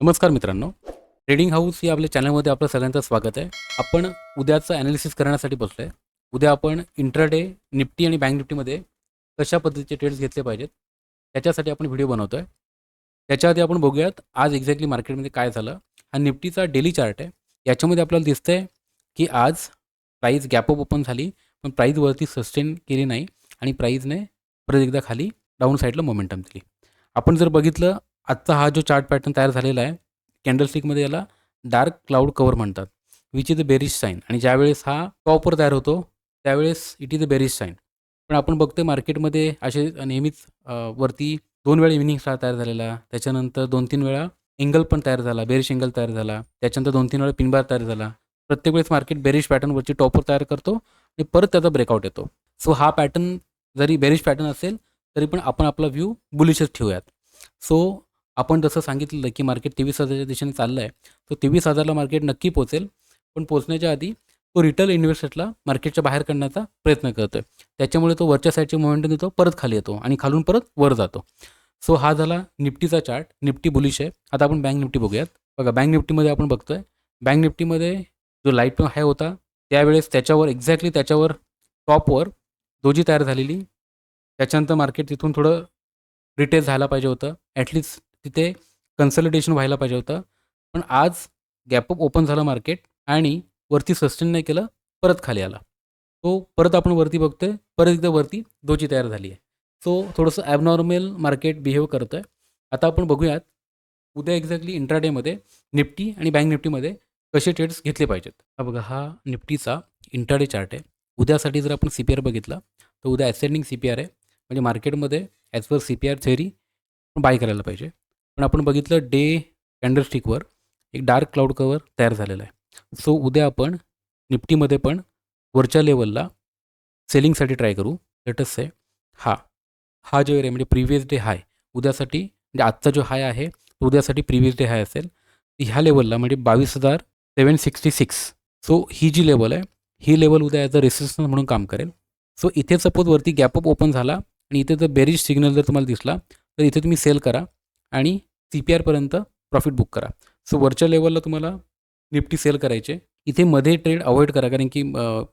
नमस्कार मित्रांनो. Trading house या आपल्या चॅनलमध्ये आपलं सगळ्यांचं स्वागत आहे. आपण उद्याचं ॲनालिसिस करण्यासाठी बसलो आहे उद्या आपण इंट्राडे निफ्टी आणि बँक निफ्टीमध्ये कशा पद्धतीचे ट्रेड्स घेतले पाहिजेत त्याच्यासाठी आपण व्हिडिओ बनवतो आहे त्याच्याआधी आपण बघूयात आज एक्झॅक्टली मार्केटमध्ये काय झालं. हा निफ्टीचा डेली चार्ट आहे. याच्यामध्ये आपल्याला दिसतंय की आज प्राईज गॅपअप ओपन झाली पण प्राईजवरती सस्टेन केली नाही आणि प्राईजने परत एकदा खाली डाऊन साईडला मोमेंटम दिली. आपण जर बघितलं आजचा हा जो चार्ट पॅटर्न तयार झालेला आहे कॅन्डलस्टिकमध्ये याला डार्क क्लाउड कवर म्हणतात which is the bearish sign आणि ज्यावेळेस हा टॉपर तयार होतो त्यावेळेस it is the bearish sign पण आपण बघतोय मार्केटमध्ये असे नेहमीच वरती दोन वेळा इव्हिनिंग स्टार तयार झालेला त्याच्यानंतर दोन तीन वेळा एंगल पण तयार झाला बेरिश एंगल तयार झाला त्याच्यानंतर दोन तीन वेळा पिनबार तयार झाला. प्रत्येक वेळेस मार्केट बेरिश पॅटर्नवरची टॉपर तयार करतो आणि परत त्याचा ब्रेकआउट येतो. सो हा पॅटर्न जरी बेरिश पॅटर्न असेल तरी पण आपण आपला व्ह्यू बुलिशच ठेवूयात. सो आपण जसं सांगितलेलं की मार्केट तेवीस हजारच्या दिशेने चाललं आहे तर तेवीस हजारला मार्केट नक्की पोचेल पण पोचण्याच्या आधी तो रिटेल इन्व्हेस्टरला मार्केटच्या बाहेर काढण्याचा प्रयत्न करतो आहे त्याच्यामुळे तो वरच्या साईडचे मोमेंटम देतो परत खाली येतो आणि खालून परत वर जातो. सो हा झाला निफ्टीचा चार्ट निफ्टी बुलिश आहे. आता आपण बँक निफ्टी बघूयात. बघा बँक निफ्टीमध्ये आपण बघतोय. बँक निफ्टीमध्ये जो लाइट हाय होता त्यावेळेस त्याच्यावर एक्झॅक्टली त्याच्यावर टॉपवर दोजी तयार झालेली त्याच्यानंतर मार्केट तिथून थोडं रिटेल झाला पाहिजे होतं. ॲटलिस्ट तिथे कन्सल्टेशन व्हायला पाहिजे होतं. पण आज गॅपअप ओपन झालं मार्केट आणि वरती सस्टेन नाही केलं परत खाली आला. तो परत आपण वरती बघतोय परत एकदा वरती दोची तयार झाली आहे. सो थोडंसं ॲबनॉर्मल मार्केट बिहेव करतं आहे आता आपण बघूयात उद्या एक्झॅक्टली इंट्राडेमध्ये निफ्टी आणि बँक निफ्टीमध्ये कसे ट्रेड्स घेतले पाहिजेत. हा बघा हा निफ्टीचा इंट्राडे चार्ट आहे. उद्यासाठी जर आपण सी पी आर बघितला तर उद्या ॲसेंडिंग सी पी आर आहे. म्हणजे मार्केटमध्ये as per C P R theory buy करायला पाहिजे. पण आपण बघितलं डे कॅन्डलस्टिकवर एक डार्क क्लाउड कवर तयार झालेला आहे. सो उद्या आपण निफ्टीमध्ये पण वरच्या लेवलला सेलिंगसाठी ट्राय करू. लेटस आहे हा हा जो एरिया म्हणजे प्रिव्हियस डे हाय उद्यासाठी म्हणजे आजचा जो हाय आहे तो उद्यासाठी प्रिव्हियस डे हाय असेल. ह्या लेवलला म्हणजे बावीस हजार सेवन सिक्स्टी सिक्स. सो ही जी लेवल आहे ही लेवल उद्या ॲज अ रेसिस्टन्स म्हणून काम करेल. सो इथे सपोज वरती गॅपअप ओपन झाला आणि इथे जर बेरिज सिग्नल जर तुम्हाला दिसला तर इथे तुम्ही सेल करा. आणि सी पी आरपर्यंत प्रॉफिट बुक करा. सो वरच्या लेवलला तुम्हाला निफ्टी सेल करायचे. इथे मध्ये ट्रेड अवॉइड करा कारण की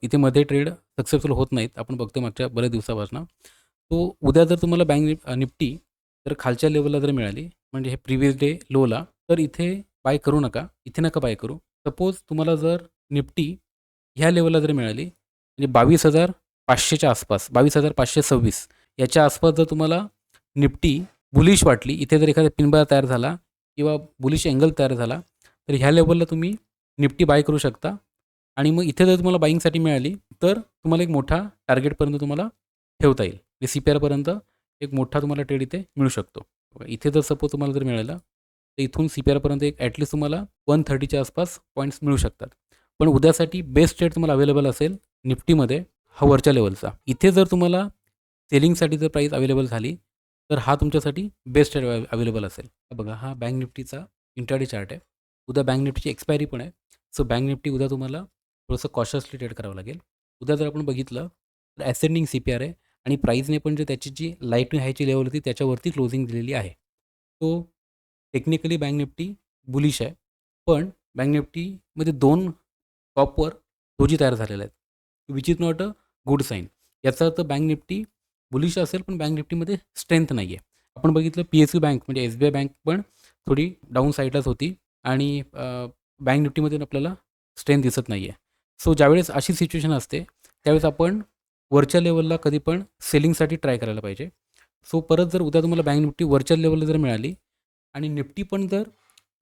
इथे मध्ये ट्रेड सक्सेसफुल होत नाहीत. आपण बघतो मागच्या बऱ्याच दिवसापासून. तो उद्या जर तुम्हाला बँक निफ्टी जर खालच्या लेवलला जर मिळाली म्हणजे हे प्रिव्हियस डे लोला तर इथे बाय करू नका. इथे नका बाय करू. सपोज तुम्हाला जर निफ्टी ह्या लेवलला जर मिळाली म्हणजे बावीस हजार पाचशेच्या आसपास बावीस हजार पाचशे सव्वीस याच्या आसपास जर तुम्हाला निफ्टी बुलिश वाटली इथे जर एखादा पिनबार तयार झाला किंवा बुलिश अँगल तयार झाला तर ह्या लेवलला तुम्ही निफ्टी बाय करू शकता. आणि मग इथे जर तुम्हाला बाईंगसाठी मिळाली तर तुम्हाला एक मोठा टार्गेटपर्यंत तुम्हाला ठेवता येईल. म्हणजे सी पी आरपर्यंत एक मोठा तुम्हाला ट्रेड इथे मिळू शकतो. इथे जर सपोज तुम्हाला जर मिळाला तर इथून सी पी आरपर्यंत एक ॲटलीस्ट तुम्हाला वन थर्टीच्या आसपास पॉईंट्स मिळू शकतात. पण उद्यासाठी बेस्ट ट्रेड तुम्हाला अवेलेबल असेल निफ्टीमध्ये हा वरच्या लेवलचा इथे जर तुम्हाला सेलिंगसाठी जर प्राईस अवेलेबल झाली तर हा तुमच्यासाठी बेस्ट ट्रेड अवेलेबल असेल. बघा हा बँक निफ्टीचा इंटरडे चार्ट आहे. उद्या बँक निफ्टीची एक्सपायरी पण आहे. सो बँक निफ्टी उद्या तुम्हाला थोडंसं कॉशियसली ट्रेड करावं लागेल. उद्या जर आपण बघितलं तर ॲसेंडिंग सी पी आर आहे आणि प्राईजने पण जे त्याची जी लाइट हायची लेवल होती त्याच्यावरती क्लोजिंग दिलेली आहे. तो टेक्निकली बँक निफ्टी बुलिश आहे. पण बँक निफ्टीमध्ये दोन टॉपवर दोजी तयार झालेल्या आहेत. Which is not a good sign याचा अर्थ बँक निफ्टी बुलिश असेल पण बँक निफ्टीमध्ये स्ट्रेंथ नाही आहे आपण बघितलं पी एस यू बँक म्हणजे एस बी आय बँक पण थोडी डाऊन साईडलाच होती आणि बँक निफ्टीमध्ये आपल्याला स्ट्रेंथ दिसत नाही आहे सो ज्यावेळेस अशी सिच्युएशन असते त्यावेळेस आपण वरच्या लेवलला कधी पण सेलिंगसाठी ट्राय करायला पाहिजे. सो परत जर उद्या तुम्हाला बँक निफ्टी वरच्या लेवलला जर मिळाली आणि निफ्टी पण जर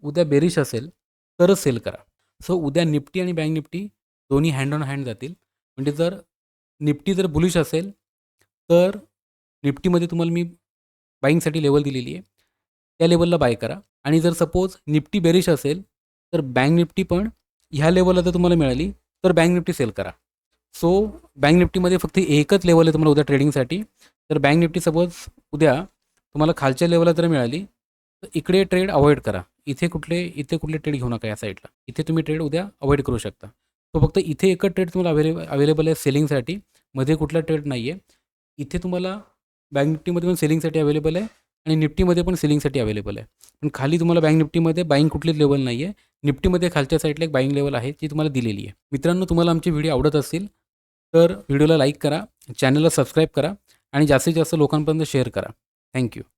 उद्या बेरिश असेल तरच सेल करा. सो उद्या निफ्टी आणि बँक निफ्टी दोन्ही हँड ऑन हँड जातील. म्हणजे जर निफ्टी जर बुलिश असेल तर निफ्टीमध्ये तुम्हाला मी बाईंगसाठी लेवल दिलेली आहे. त्या लेवलला बाय करा. आणि जर सपोज निफ्टी बेरिश असेल तर बँक निफ्टी पण ह्या लेवलला जर तुम्हाला मिळाली तर बँक निफ्टी सेल करा. सो बँक निफ्टीमध्ये फक्त एकच लेवल आहे तुम्हाला उद्या ट्रेडिंगसाठी. तर बँक निफ्टी सपोज उद्या तुम्हाला खालच्या लेवलला जर मिळाली तर इकडे ट्रेड अवॉइड करा. इथे कुठले इथे कुठले ट्रेड घेऊ नका या साईडला. इथे तुम्ही ट्रेड उद्या अवॉइड करू शकता. तो फक्त इथे एकच ट्रेड तुम्हाला अवेलेबल अवेलेबल आहे सेलिंगसाठी. मध्ये कुठला ट्रेड नाही आहे इथे तुम्हाला बँक निफ्टीमध्ये पण सेलिंगसाठी अवेलेबल आहे आणि निफ्टीमध्ये पण सेलिंगसाठी अवेलेबल आहे. पण खाली तुम्हाला बँक निफ्टीमध्ये बाईंग कुठलीच लेवल नाही आहे निफ्टीमध्ये खालच्या साईडला एक बाईंग लेवल आहे जी तुम्हाला दिलेली आहे. मित्रांनो तुम्हाला आमचे व्हिडिओ आवडत असतील तर व्हिडिओला लाईक करा चॅनलला सबस्क्राईब करा आणि जास्तीत जास्त लोकांपर्यंत शेअर करा. थँक्यू